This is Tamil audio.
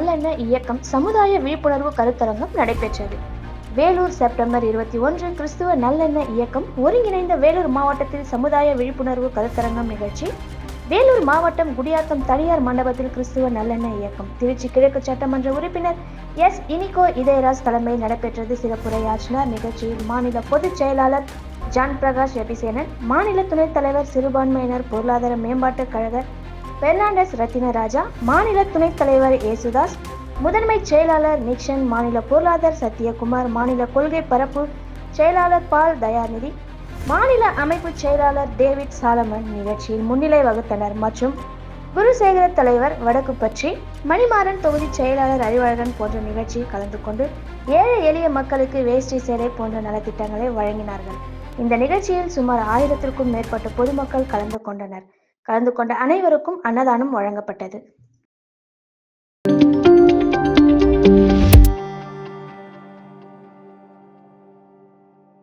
நல்லெண்ண இயக்கம் சமுதாய விழிப்புணர்வு கருத்தரங்கம் நடைபெற்றது. வேலூர் செப்டம்பர் இருபத்தி ஒன்று கிறிஸ்துவ நல்லெண்ண இயக்கம் ஒருங்கிணைந்த வேலூர் மாவட்டத்தில் சமுதாய விழிப்புணர்வு கருத்தரங்கம் நிகழ்ச்சி. வேலூர் மாவட்டம் குடியாத்தம் தனியார் மண்டபத்தில் கிறிஸ்துவ நல்லெண்ண இயக்கம். திருச்சி கிழக்கு சட்டமன்ற உறுப்பினர் எஸ். இனிகோ இதயராஜ் தலைமையில் நடைபெற்றது சிறப்புரையாற்றினார். நிகழ்ச்சியில் மாநில பொதுச் செயலாளர் ஜான் பிரகாஷ் எபிசேனன் மாநில துணைத் தலைவர் சிறுபான்மையினர் பொருளாதார மேம்பாட்டுக் கழக பெர்னாண்டஸ் ரத்தினராஜா மாநில துணைத் தலைவர் ஏசுதாஸ் முதன்மை செயலாளர் நிக்ஷன் மாநில பொருளாதார சத்யகுமார் மாநில கொள்கை பரப்பு செயலாளர் பால் தயாநிதி மாநில அமைப்பு செயலாளர் டேவிட் சாலமன் நிகழ்ச்சியில் முன்னிலை வகுத்தனர். மற்றும் குருசேகர தலைவர் வடக்கு பற்றி மணிமாறன் தொகுதி செயலாளர் அறிவழகன் போன்ற நிகழ்ச்சியில் கலந்து கொண்டு ஏழை எளிய மக்களுக்கு வேஷ்டி சேலை போன்ற நலத்திட்டங்களை வழங்கினார்கள். இந்த நிகழ்ச்சியில் சுமார் ஆயிரத்திற்கும் மேற்பட்ட பொதுமக்கள் கலந்து கொண்டனர். கலந்து கொண்ட அனைவருக்கும் அன்னதானம் வழங்கப்பட்டது.